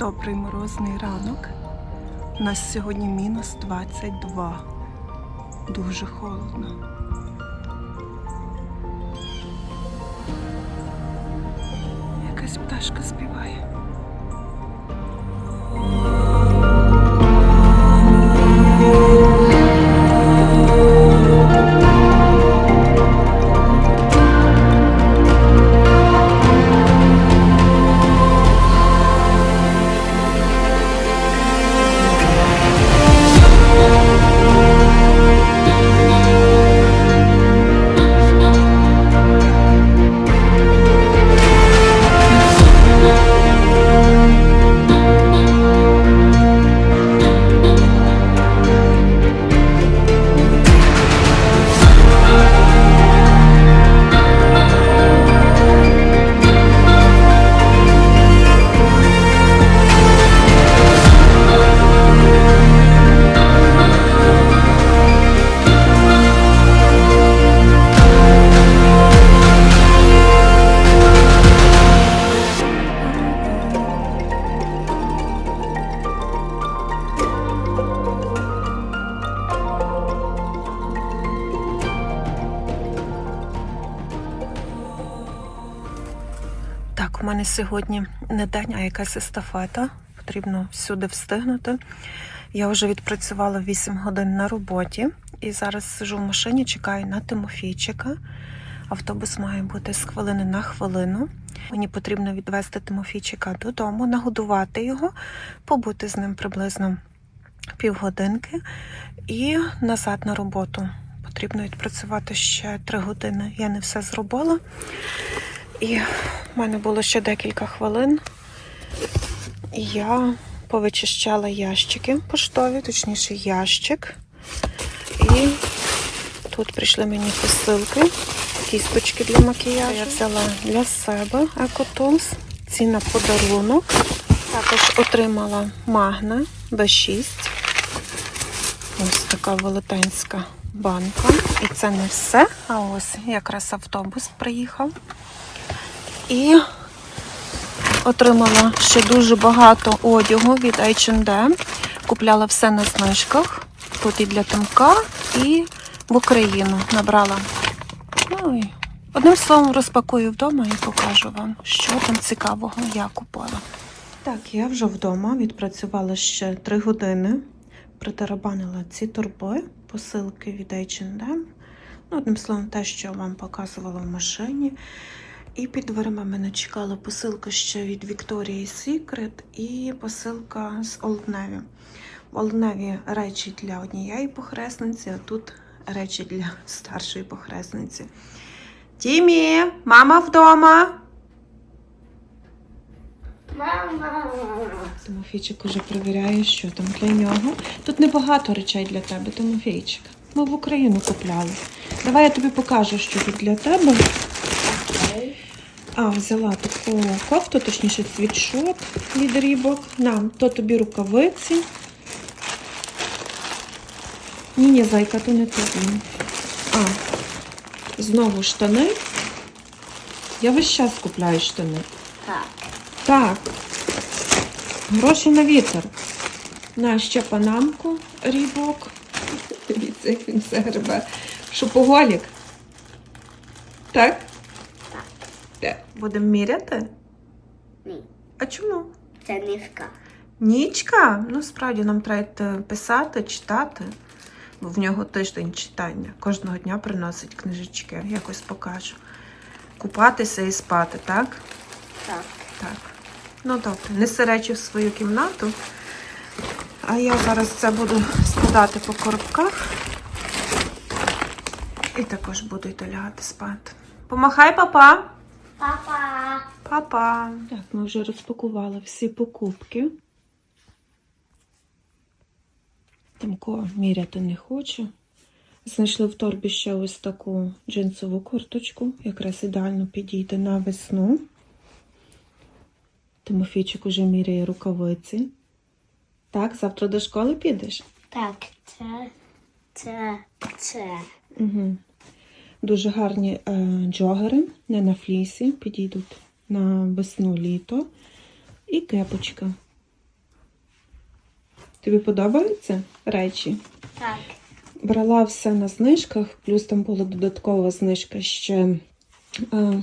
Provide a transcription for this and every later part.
Добрий морозний ранок. У нас сьогодні мінус 22. Дуже холодно. Якась пташка співає. Мене сьогодні не день, а якась естафета. Потрібно всюди встигнути. Я вже відпрацювала 8 годин на роботі і зараз сижу в машині, чекаю на Тимофійчика. Автобус має бути з хвилини на хвилину. Мені потрібно відвезти Тимофійчика додому, нагодувати його, побути з ним приблизно півгодинки і назад на роботу. Потрібно відпрацювати ще 3 години. Я не все зробила. І в мене було ще декілька хвилин. Я повичищала ящики поштові, точніше ящик. І тут прийшли мені посилки, кісточки для макіяжу. Я взяла для себе Екотулс. Ці на подарунок. Також отримала магне B6. Ось така велетенська банка. І це не все. А ось якраз автобус приїхав. І отримала ще дуже багато одягу від H&M. Купляла все на знижках. Тут і для Тимка, і в Україну набрала. Ну і одним словом розпакую вдома і покажу вам, що там цікавого я купила. Так, я вже вдома відпрацювала ще 3 години. Притарабанила ці торби, посилки від H&M. Ну, одним словом, те, що вам показувала в машині. І під дверима мене чекала посилка ще від Victoria's Secret і посилка з Old Navy. В Old Navy речі для однієї похресниці, а тут речі для старшої похресниці. Тімі, мама вдома. Мама. Тимофійчик уже перевіряє, що там для нього. Тут небагато речей для тебе, Тимофійчик. Ми в Україну купляли. Давай я тобі покажу, що тут для тебе. А, взяла таку кофту, точніше світшот від рібок. На, то тобі рукавиці. Ні, ні, зайка, то не тобі. А, знову штани. Я весь час купляю штани. Так. Так. Гроші на вітер. На ще панамку рібок. Дивіться, як він все гребе. Шопоголік. Так? Так. Будемо міряти? Ні. А чому? Це низька. Нічка? Ну, справді нам треба писати, читати, бо в нього тиждень читання. Кожного дня приносить книжечки. Якось покажу. Купатися і спати, так? Так. Так. Ну добре, неси речі в свою кімнату. А я зараз це буду складати по коробках. І також буду йти лягати спати. Помахай, папа! Папа. Папа! Так, ми вже розпакували всі покупки. Тимко міряти не хоче. Знайшли в торбі ще ось таку джинсову курточку, якраз ідеально підійде на весну. Тимофійчик уже міряє рукавиці. Так, завтра до школи підеш? Так, це, це, це. Угу. Дуже гарні е, джогери, не на флісі, підійдуть на весну літо. І кепочка. Тобі подобаються речі? Так. Брала все на знижках, плюс там була додаткова знижка ще. А,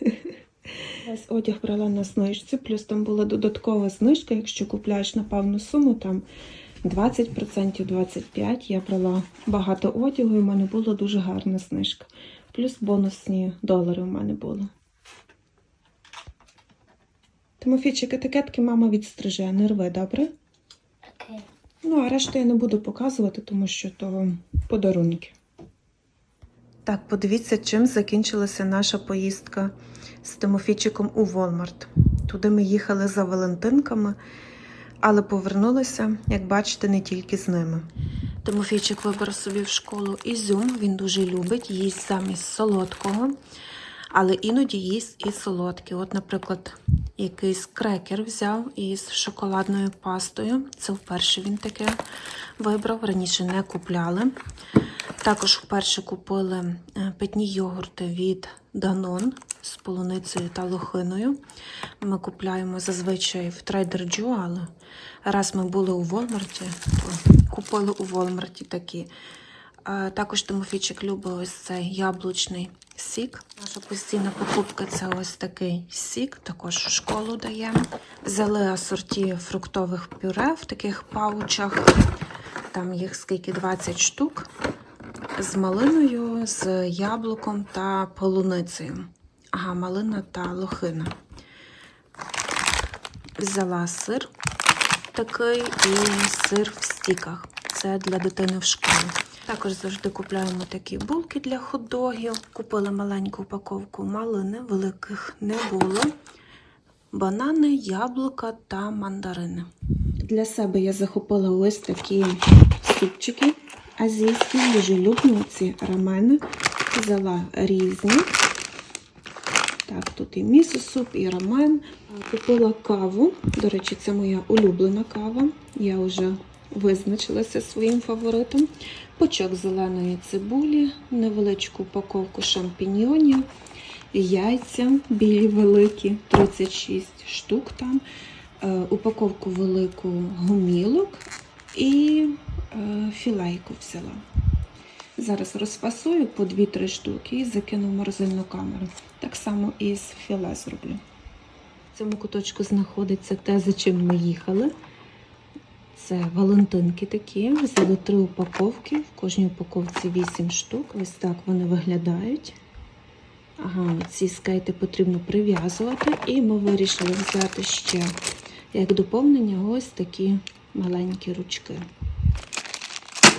одяг брала на знижці, плюс там була додаткова знижка, якщо купляєш на певну суму, там 20%, 25%. Я брала багато одягу і в мене була дуже гарна знижка. Плюс бонусні долари в мене були. Тимофійчик, етикетки мама відстриже, не рви, добре? Окей. Ну, а решту я не буду показувати, тому що то подарунки. Так, подивіться, чим закінчилася наша поїздка з Тимофійчиком у Волмарт. Туди ми їхали за Валентинками, але повернулися, як бачите, не тільки з ними. Тимофійчик вибрав собі в школу ізюм, він дуже любить, їсть замість солодкого, але іноді їсть і солодкі. От, наприклад, якийсь крекер взяв із шоколадною пастою. Це вперше він таке вибрав, раніше не купляли. Також вперше купили е, питні йогурти від Danone з полуницею та лохиною. Ми купляємо зазвичай в Trader Joe, але раз ми були у Волмарті, то купили у Волмарті такі. Е, Також Тимофійчик любить ось цей яблучний сік. Наша постійна покупка це ось такий сік, також в школу даємо. Взяли асорті фруктових пюре в таких паучах. Там їх скільки 20 штук. З малиною, з яблуком та полуницею. Ага, малина та лохина. Взяла сир такий і сир в стіках. Це для дитини в школі. Також завжди купляємо такі булки для хот-догів. Купили маленьку упаковку малини, великих не було. Банани, яблука та мандарини. Для себе я захопила ось такі супчики азійські, дуже люблю ці рамени. Взяла різні. Так, тут і місо-суп, і рамен. Купила каву. До речі, це моя улюблена кава. Я вже визначилася своїм фаворитом. Пучок зеленої цибулі, невеличку упаковку шампіньйонів, яйця білі великі, 36 штук там, е, упаковку велику гумілок і філейку взяла. Зараз розфасую по 2-3 штуки і закину в морозильну камеру. Так само і з філе зроблю. В цьому куточку знаходиться те, за чим ми їхали. Це валентинки такі. Взяли три упаковки. В кожній упаковці 8 штук. Ось так вони виглядають. Ага, ці скейти потрібно прив'язувати. І ми вирішили взяти ще як доповнення ось такі маленькі ручки.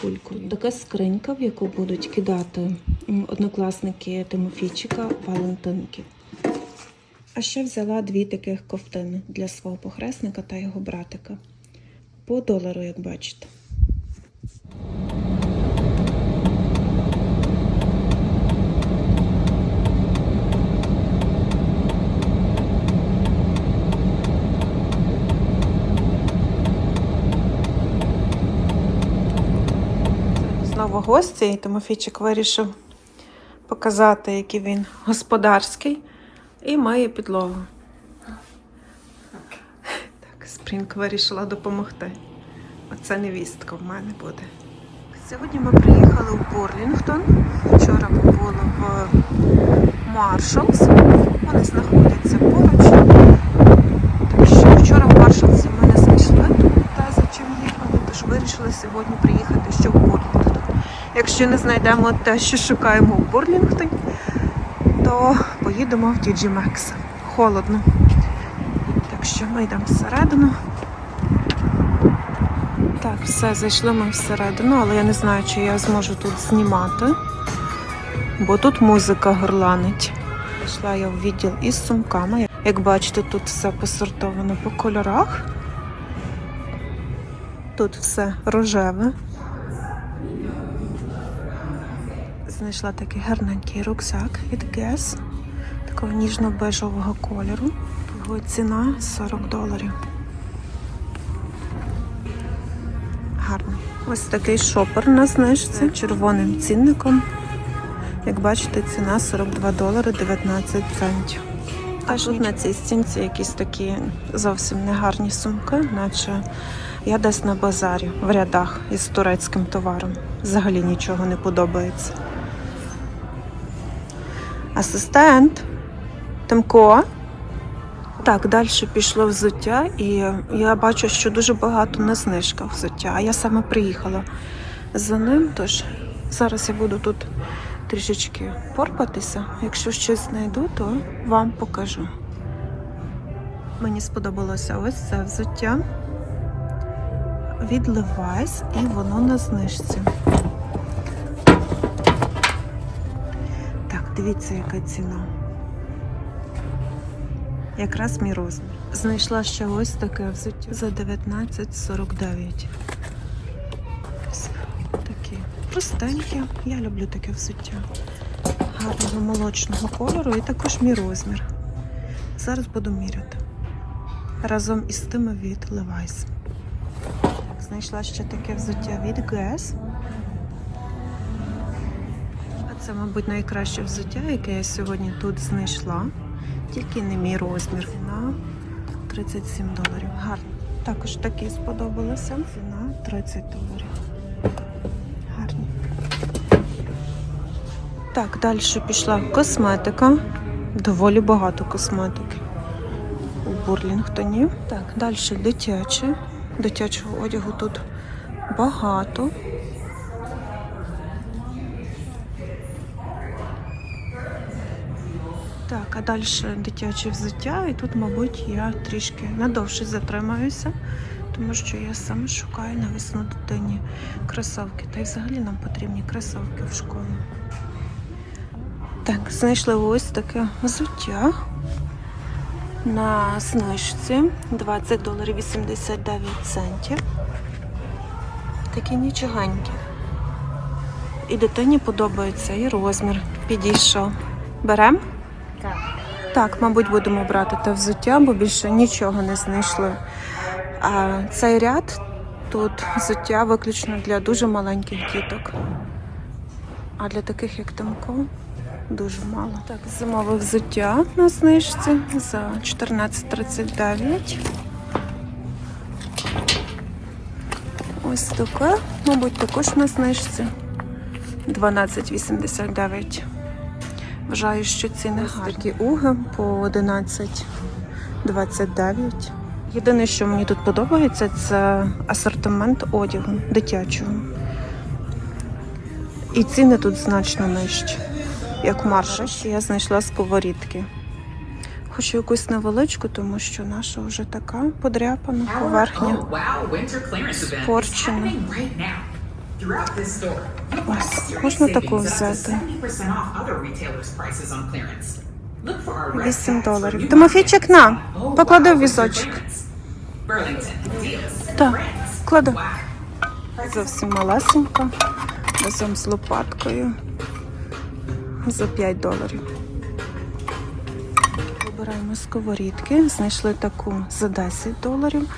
Кулькою. Така скринька, в яку будуть кидати однокласники Тимофійчика Валентинки. А ще взяла дві таких ковтини для свого похресника та його братика. По долару, як бачите. Знову гості, і Тимофійчик вирішив показати, який він господарський, і має підлогу. Так, Спрінг вирішила допомогти. Оце невістка в мене буде. Сьогодні ми приїхали у Бурлінгтон. Вчора ми були в Маршалс. Вони знаходяться поруч. Так що вчора в Маршалсі ми не знайшли те, за чим їхали, тож вирішили сьогодні приїхати ще в Бурлінгтон. Якщо не знайдемо те, що шукаємо в Бурлінгтоні, то поїдемо в TG Maxx. Холодно. Так що ми йдемо всередину. Так, все, зайшли ми всередину, але я не знаю, чи я зможу тут знімати, бо тут музика горланить. Пішла я в відділ із сумками. Як бачите, тут все посортовано по кольорах. Тут все рожеве. Знайшла такий гарненький рюкзак від Guess, такого ніжно-бежевого кольору. Його ціна 40 доларів. Гарно. Ось такий шопер на знижці червоним цінником. Як бачите, ціна 42 долари 19 центів. А тут на цій стінці якісь такі зовсім негарні сумки, наче я десь на базарі в рядах із турецьким товаром. Взагалі нічого не подобається. Асистент Тимко. Так, далі пішло взуття, і я бачу, що дуже багато на знижках взуття. А я саме приїхала за ним, тож зараз я буду тут трішечки порпатися. Якщо щось знайду, то вам покажу. Мені сподобалося ось це взуття від Levi's, і воно на знижці. Дивіться, яка ціна. Якраз мій розмір. Знайшла ще ось таке взуття за 19,49. Ось Такі простенькі. Я люблю таке взуття. Гарного молочного кольору і також мій розмір. Зараз буду міряти. Разом із тими від Levi's. Знайшла ще таке взуття від Guess. Це, мабуть, найкраще взуття, яке я сьогодні тут знайшла. Тільки не мій розмір. Ціна 37 доларів. Гарно. Також такі сподобалися. Ціна 30 доларів. Гарні. Так, далі пішла косметика. Доволі багато косметики. У Бурлінгтоні. Так, далі дитяче. Дитячого одягу тут багато. А далі дитяче взуття, і тут, мабуть, я трішки надовше затримаюся, тому що я саме шукаю на весну дитині кросовки. Та й взагалі нам потрібні кросовки в школу. Так, знайшли ось таке взуття на знижці 20 доларів 89 центів. Такі нічогенькі. І дитині подобається, і розмір підійшов. Беремо? Так. Мабуть, будемо брати те взуття, бо більше нічого не знайшли. А цей ряд тут взуття виключно для дуже маленьких діток. А для таких, як Тимко, дуже мало. Так, зимове взуття на знижці за 14,39. Ось таке, мабуть, також на знижці 12,89. Вважаю, що ціни гарні. Такі уги по 11,29. Єдине, що мені тут подобається, це асортимент одягу дитячого. І ціни тут значно нижчі, як маршах. Я знайшла сковорідки. Хочу якусь невеличку, тому що наша вже така подряпана поверхня. Oh, wow, winter clearance event is Спорчена. Ось, можна таку взяти. 70% off other retailers' prices on clearance. Look for our red 8 доларів. Тимофійчик, на, Oh, поклади в візочок. Так. Wow. Зовсім малесенька, разом з лопаткою за 5 доларів. Вибираємо сковорідки. Знайшли таку за 10 доларів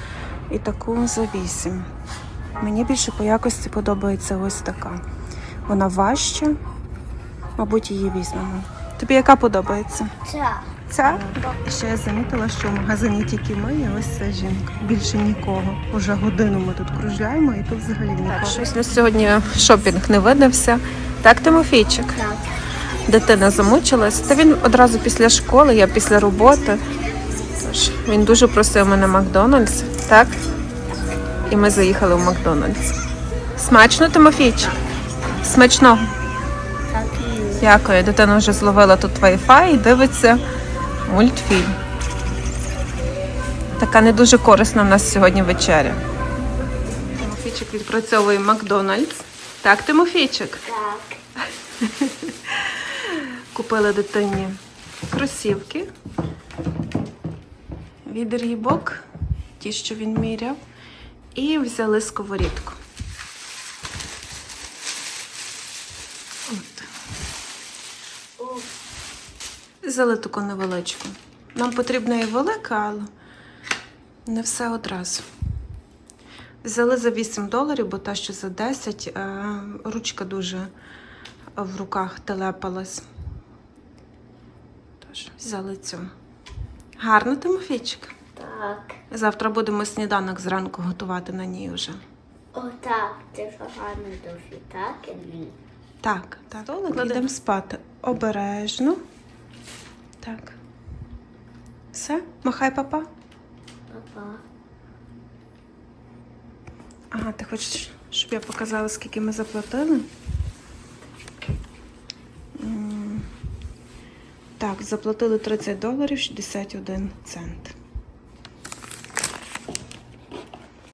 і таку за 8. Мені більше по якості подобається ось така. Вона важча, мабуть, її візьмемо. Тобі яка подобається? Це. Ця? І ще я замітила, що в магазині тільки ми і ось ця жінка. Більше нікого. Уже годину ми тут кружляємо і тут взагалі нікого. Так, щось на сьогодні шопінг не видався. Так, Тимофійчик? Так. Дитина замучилась. Та він одразу після школи, я після роботи. Тож він дуже просив мене Макдональдс, так? І ми заїхали в Макдональдс. Смачно, Тимофійчик? І. Дякую. Дитина вже зловила тут Wi-Fi і дивиться мультфільм. Така не дуже корисна в нас сьогодні вечеря. Тимофійчик відпрацьовує Макдональдс. Так, Тимофійчик. Так. Купили дитині кросівки від Рібок, ті, що він міряв, і взяли сковорідку. От. Взяли таку невеличку. Нам потрібна і велика, але не все одразу. Взяли за 8 доларів, бо та, що за 10, е, ручка дуже в руках телепалась. Тож, взяли цю. Гарно, Тимофійчик. Так. Завтра будемо сніданок зранку готувати на ній вже. Отак. Це ж гарно досі, так? і ні? Так, так. Столик йдемо спати. Обережно. Так. Все, махай папа. Папа. Ага, ти хочеш, щоб я показала, скільки ми заплатили? М, Так, заплатили 30 доларів 61 цент.